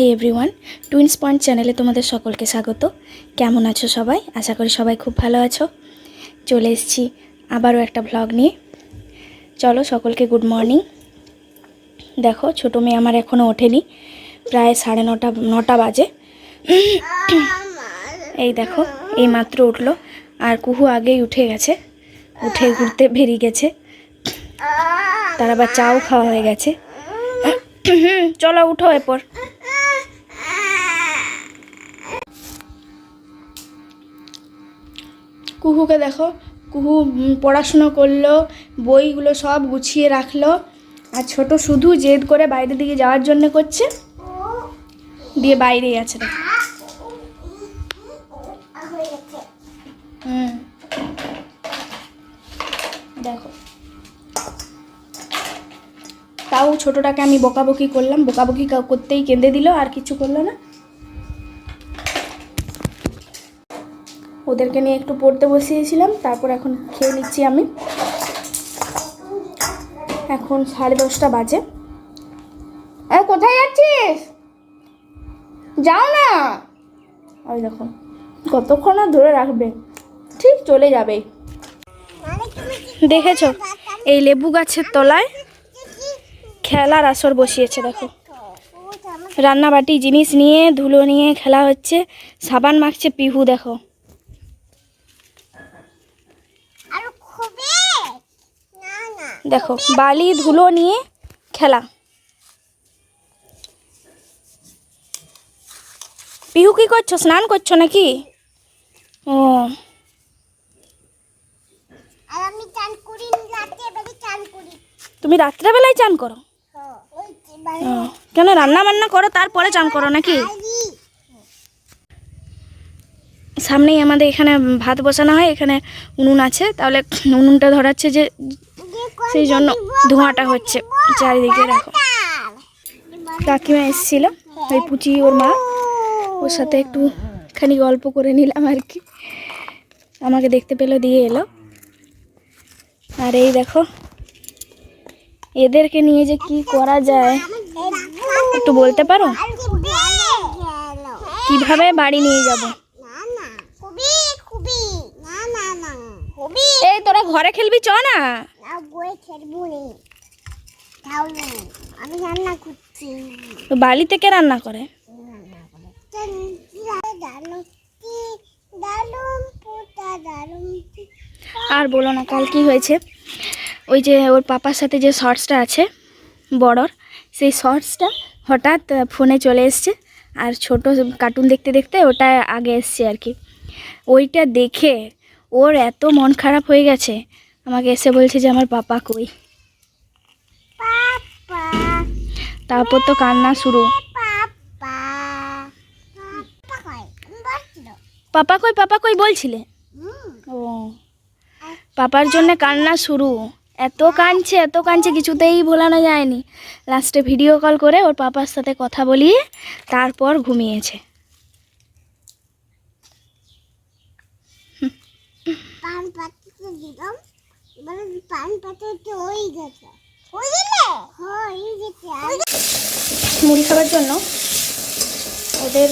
Hi everyone twins point চ্যানেলে তোমাদের সকলকে স্বাগত। কেমন আছো সবাই? আশা করি সবাই খুব ভালো আছো। চলে এসেছি আবারও একটা ভ্লগ নিয়ে। চলো সকলকে গুড মর্নিং দেখো, ছোটো মেয়ে আমার এখনও ওঠেনি। প্রায় সাড়ে নটা নটা বাজে। এই দেখো, এই মাত্র উঠল। আর কুহু আগেই উঠে গেছে। উঠে ঘুরতে বেরিয়ে গেছে। তার আবার চাও খাওয়া হয়ে গেছে। চলো উঠো এরপর। কুহুকে দেখো, কুহু পড়াশুনো করল, বইগুলো সব গুছিয়ে রাখল, আর ছোট শুধু জেদ করে বাইরের দিকে যাওয়ার জন্য করছে। দিয়ে বাইরেই আছে হুম। দেখো। তাও ছোটটাকে আমি বকাবকি করলাম, বকাবকি করতেই কেঁদে দিল, আর কিছু করল না। ওদেরকে নিয়ে একটু পড়তে বসিয়েছিলাম, তারপর এখন খেয়ে নিচ্ছি আমি। এখন সাড়ে দশটা বাজে। আর কোথায় যাচ্ছিস? যাও না। ওই দেখো, কতক্ষণ আর ধরে রাখবে? ঠিক চলে যাবে। দেখেছ? এই লেবু গাছের তলায় খেলার আসর বসিয়েছে, দেখো। রান্নাবাটি, জিনিস নিয়ে, ধুলো নিয়ে খেলা হচ্ছে। সাবান মাখছে পিহু, দেখো। দেখো বালি ধুলো নিয়ে খেলা। পিহু কি করছ? স্নান করছ নাকি? ও। আর আমি চান করি চান করি। তুমি রাত্রেবেলায় চান করো? ওই যে বাড়ি ও, কেন রান্না বান্না করো তারপরে চান করো নাকি? সামনেই আমাদের এখানে ভাত বসানো হয় এখানে উনুন আছে। তাহলে উনুনটা ধরাচ্ছে যে সেই জন্য ধোঁয়াটা হচ্ছে। চারিদিকে দেখো। কাকিমা এসেছিল ওই পুচি ওর মা। ওর সাথে একটু খানি গল্প করে নিলাম আর কি। আমাকে দেখতে পেল দিয়ে এলো। আর এই দেখো এদেরকে নিয়ে যে কি করা যায় একটু বলতে পারো? কীভাবে বাড়ি নিয়ে যাব? এই তোরা ঘরে খেলবি? চ না। তাহলে আমি রান্না করে? আর বলো না, কাল কি হয়েছে? ওই যে ওর পাপার সাথে যে শর্টসটা আছে, বড়র, সেই শর্টসটা হঠাৎ ফোনে চলে এসছে। আর ছোট কার্টুন দেখতে দেখতে ওটা আগে এসছে আর কি। ওইটা দেখে ওর এত মন খারাপ হয়ে গেছে আমাকে এসে বলছে যে আমার পাপা কই। তারপর তো কান্না শুরু। পাপা। কই? পাপা কই বলছিলে? ও। পাপার জন্য কান্না শুরু। এত কাঁদছে এত কাঁদছে কিছুতেই ভোলানো যায়নি। লাস্টে ভিডিও কল করে ওর পাপার সাথে কথা বলিয়ে তারপর ঘুমিয়েছে। মুড়ি খাবার জন্য ওদের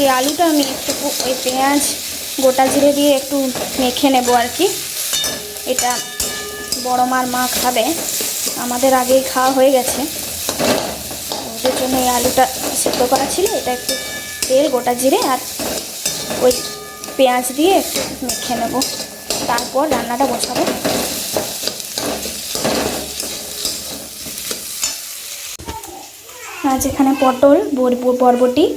এই আলুটা আমি একটু ওই পেঁয়াজ গোটা জিরে দিয়ে একটু মেখে নেব আর কি। এটা বড় মার মা খাবে। আমাদের আগেই খাওয়া হয়ে গেছে। ওদের জন্য এই আলুটা সেদ্ধ করা ছিল। এটা একটু তেল, গোটা জিরে আর ওই পেঁয়াজ দিয়ে মেখে নেব। তারপর রান্নাটা বসাবো। আজ এখানে পটল, বর- বরবটি,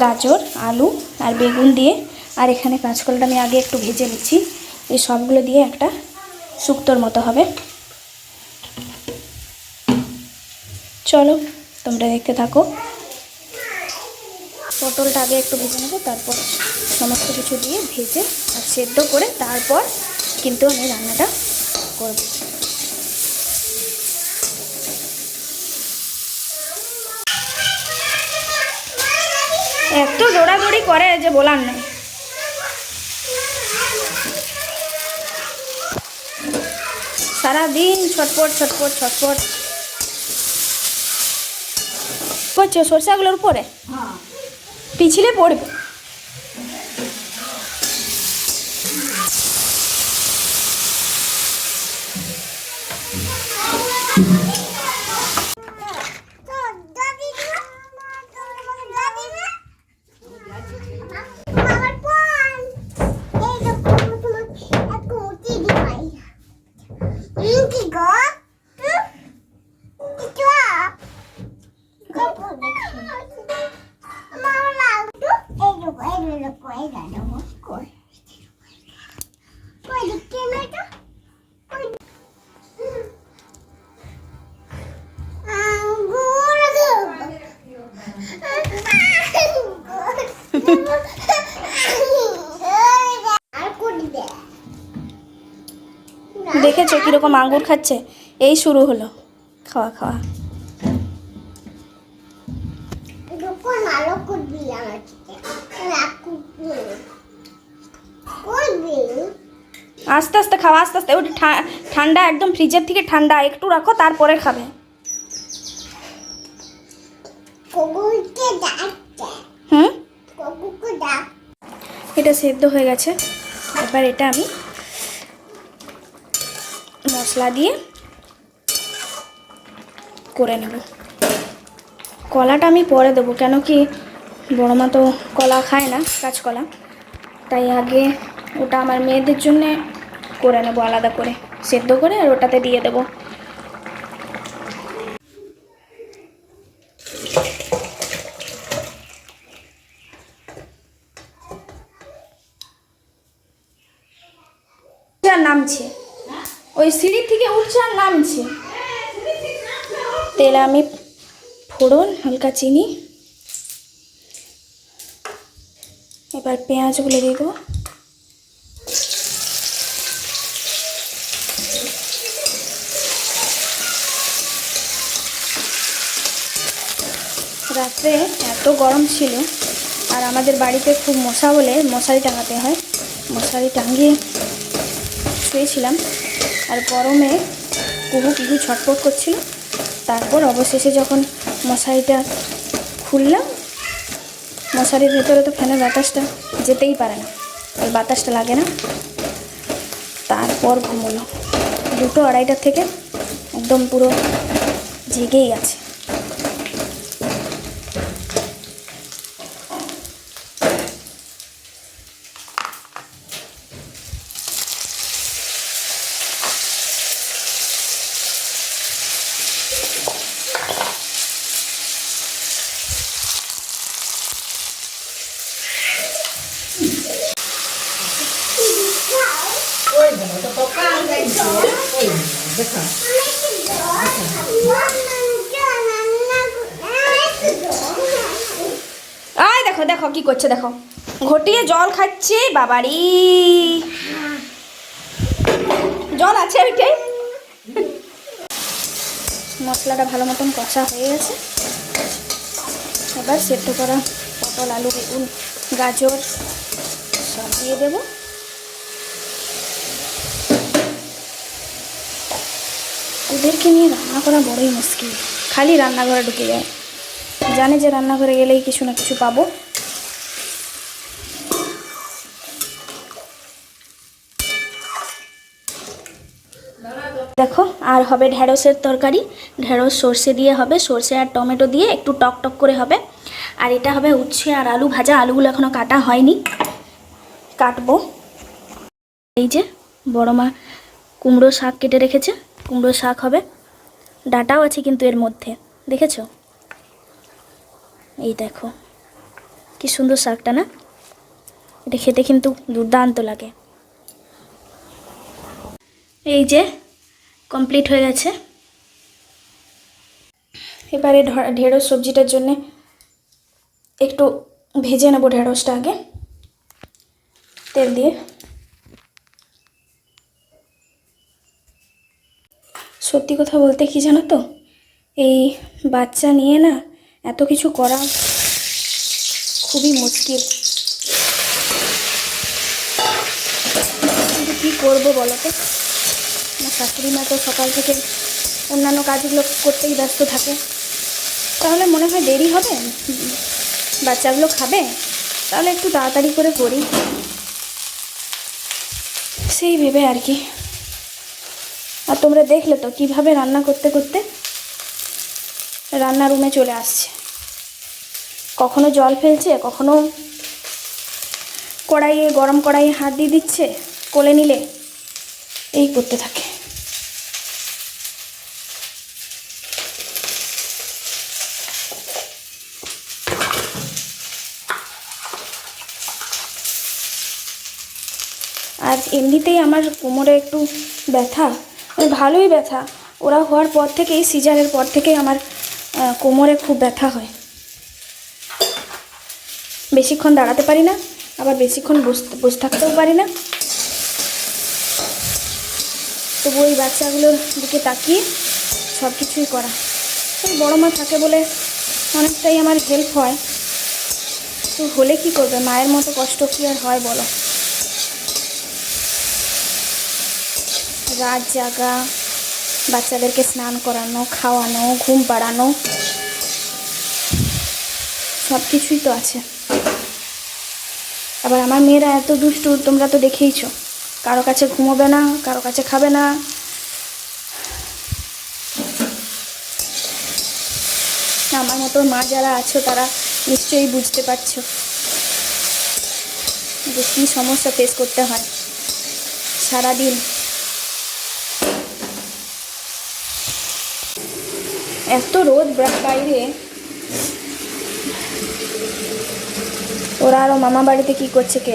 গাজর, আলু আর বেগুন দিয়ে। আর এখানে কাঁচকলটা আমি আগে একটু ভেজে নিচ্ছি। এই সবগুলো দিয়ে একটা শুক্তোর মতো হবে। চলো, তোমরা দেখতে থাকো। পটলটা আগে একটু ভেজে নেব, তারপর সমস্ত কিছু দিয়ে ভেজে আর সেদ্ধ করে তারপর কিন্তু আমি রান্নাটা করব। এত দৌড়াদৌড়ি করে যে বলার নেই। সারাদিন ছটপট ছটপট ছটপট। করছ সরষাগুলোর উপরে? পিছলে পড়বে। কীরকম আঙ্গুর খাচ্ছে এই শুরু হলো। খাওয়া খাওয়া। আস্তে আস্তে খাওয়া আস্তে আস্তে। ওটা ঠান্ডা একদম ফ্রিজের থেকে ঠান্ডা একটু রাখো তারপরে খাবে। হুম? এটা সেদ্ধ হয়ে গেছে। এবার এটা আমি মশলা দিয়ে করে নেব। কলাটা আমি পরে দেবো, কেন কি বড় মা তো কলা খায় না, কাঁচকলা। তাই আগে ওটা আমার মেয়েদের জন্যে করে নেব আলাদা করে, সেদ্ধ করে আর ওটাতে দিয়ে দেবো। নামছে। ওই সিঁড়ি থেকে উঠছে আর নামছে। তেলে আমি ফোড়ন, হালকা চিনি। এবার পেঁয়াজগুলো দিয়ে দেবো। রাত্রে এত গরম ছিল, আর আমাদের বাড়িতে খুব মশা বলে মশারি টাঙাতে হয়। মশারি টাঙিয়ে শুয়েছিলাম। আর গরমে কুহু কুহু ছটপট করছিল। তারপর অবশেষে যখন মশারিটা খুললাম, মশারির ভেতরে তো ফ্যানের বাতাসটা যেতেই পারে না ওই বাতাসটা লাগে না। তারপর ঘুমোলো দুটো আড়াইটার থেকে একদম পুরো জেগেই আছে। আয় দেখো দেখো কি করছে, দেখো। ঘটিয়ে জল খাচ্ছে বাবারি। জল আছে ওইটাই মশলাটা ভালো মতন কষা হয়ে গেছে। এবার সেদ্ধ করা পটল, আলু, বেগুন, গাজর সব দিয়ে দেবো। ওদেরকে নিয়ে রান্না করা বড়ই মুশকিল। খালি রান্নাঘরে ঢুকে যায়। জানে যে রান্নাঘরে গেলেই কিছু না কিছু পাবো। দেখো, আর হবে ঢ্যাঁড়সের তরকারি। ঢ্যাঁড়স সর্ষে দিয়ে হবে। সর্ষে আর টমেটো দিয়ে একটু টক টক করে হবে। আর এটা হবে উচ্ছে আর আলু ভাজা। আলুগুলো এখনও কাটা হয়নি। কাটবো। এই যে বড় মা কুমড়ো শাক কেটে রেখেছে। কুমড়ো শাক হবে। ডাটাও আছে কিন্তু এর মধ্যে। দেখেছ? এই দেখো। কি সুন্দর শাকটা না? এটা খেতে কিন্তু দুর্দান্ত লাগে। এই যে কমপ্লিট হয়ে গেছে। এবারে ঢেঁড়স সবজিটার জন্যে একটু ভেজে নেব ঢেঁড়সটা আগে। তেল দিয়ে। সত্যি কথা বলতে কি জানো তো? এই বাচ্চা নিয়ে না এত কিছু করা খুবই মুশকিল। কিন্তু কী করব বলো তো? আমার শাশুড়ি মা তো সকাল থেকে অন্যান্য কাজগুলো করতেই ব্যস্ত থাকে। তাহলে মনে হয় দেরি হবে? বাচ্চাগুলো খাবে? তাহলে একটু তাড়াতাড়ি করে করি। সেই ভেবে আর কি। তোমরা দেখলে তো কীভাবে রান্না করতে করতে রান্না রুমে চলে আসছে। কখনো জল ফেলছে, কখনো কড়াইয়ে, গরম কড়াইয়ে হাত দিয়ে দিচ্ছে, কোলে নিলে এই করতে থাকে। আর এমনিতেই আমার কোমরে একটু ব্যথা। ভালোই ব্যথা। ওরা হওয়ার পর থেকেই, সিজারের পর থেকেই আমার কোমরে খুব ব্যথা হয়। বেশিক্ষণ দাঁড়াতে পারি না, আবার বেশিক্ষণ বসতে বসে থাকতেও পারি না। তবু ওই বাচ্চাগুলোর দিকে তাকিয়ে সব কিছুই করা। বড়ো মা থাকে বলে অনেকটাই আমার হেল্প হয়। তো হলে কি করবে? মায়ের মতো কষ্ট কি আর হয় বলো? রাত জাগা, বাচ্চাদেরকে স্নান করানো, খাওয়ানো, ঘুম পাড়ানো সব কিছুই তো আছে। আবার আমার মেয়েরা এত দুষ্টু, তোমরা তো দেখেইছো। কারও কাছে ঘুমোবে না, কারও কাছে খাবে না। আমার মতো মা যারা আছো, তারা নিশ্চয়ই বুঝতে পারছ যে কী সমস্যা ফেস করতে হয়। সারাদিন এত রোদ বাইরে। ওরা আরও মামা বাড়িতে কি করছে কে।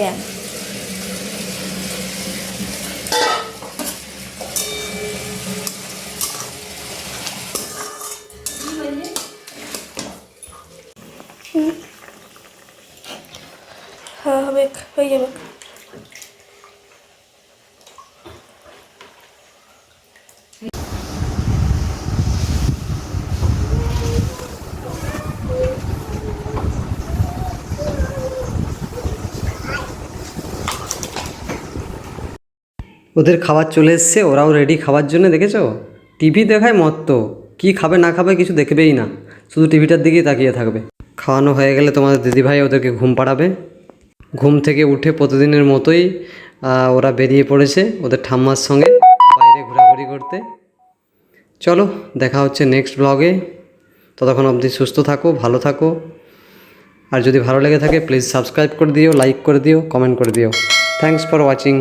হ্যাঁ হবে হয়ে যাবে। ওদের খাবার চলে এসছে, ওরাও রেডি খাওয়ার জন্য, দেখেছ? টিভি দেখায় মত্ত, কি খাবে না খাবে কিছু দেখবেই না, শুধু টিভিটার দিকেই তাকিয়ে থাকবে। খাওয়ানো হয়ে গেলে তোমাদের দিদিভাই ওদেরকে ঘুম পাড়াবে। ঘুম থেকে উঠে প্রতিদিনের মতোই ওরা বেরিয়ে পড়েছে ওদের ঠাম্মার সঙ্গে, বাইরে ঘোরাঘুরি করতে। চলো, দেখা হচ্ছে নেক্সট ব্লগে ততক্ষণ অবধি সুস্থ থাকো, ভালো থাকো। আর যদি ভালো লেগে থাকে প্লিজ সাবস্ক্রাইব করে দিও লাইক করে দিও কমেন্ট করে দিও। Thanks for watching